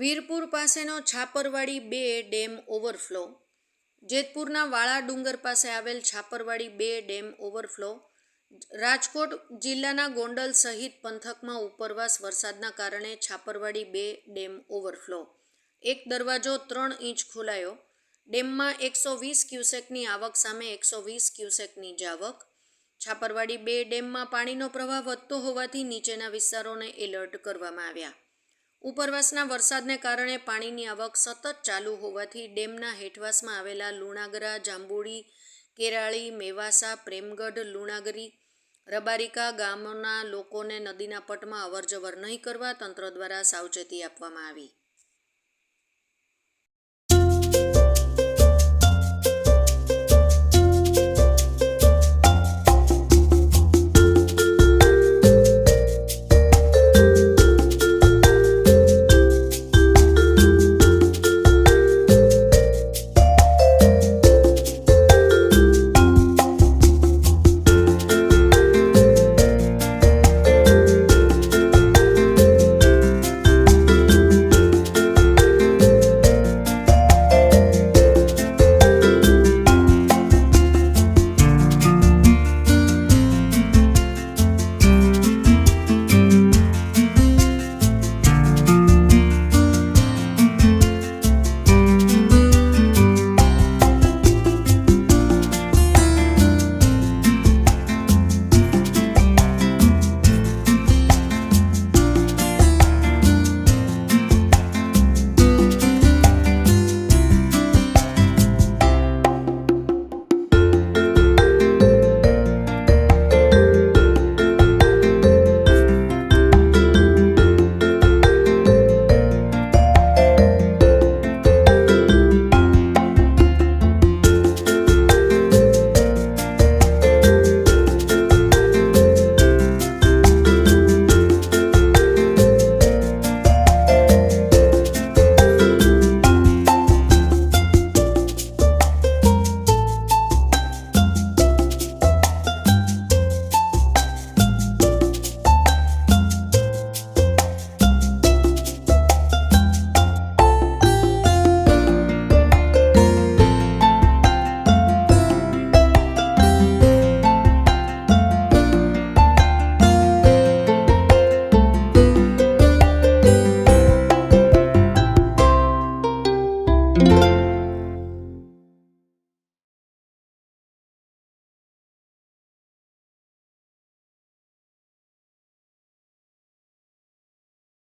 વીરપુર પાસેનો છાપરવાડી બે dam overflow. જેતપુરના વાળા ડુંગર પાસે આવેલ છાપરવાડી બે ડેમ ઓવરફ્લો. રાજકોટ જિલ્લાના ગોંડલ સહિત પંથકમાં ઉપરવાસ વરસાદના કારણે છાપરવાડી બે ડેમ ઓવરફ્લો. એક દરવાજો ત્રણ ઇંચ ખોલાયો. ડેમમાં એકસો વીસ ક્યુસેકની આવક સામે એકસો વીસ ક્યુસેકની જાવક. છાપરવાડી બે ડેમમાં પાણીનો પ્રવાહ વધતો હોવાથી નીચેના વિસ્તારોને એલર્ટ કરવામાં આવ્યા. ઉપરવાસના વરસાદને કારણે પાણીની આવક સતત ચાલુ હોવાથી ડેમના હેઠવાસમાં આવેલા લુણાગરા, જાંબુડી, કેરાળી, મેવાસા, પ્રેમગઢ, લુણાગરી, રબારિકા ગામોના લોકોને નદીના પટમાં અવરજવર નહીં કરવા તંત્ર દ્વારા સાવચેતી આપવામાં આવી.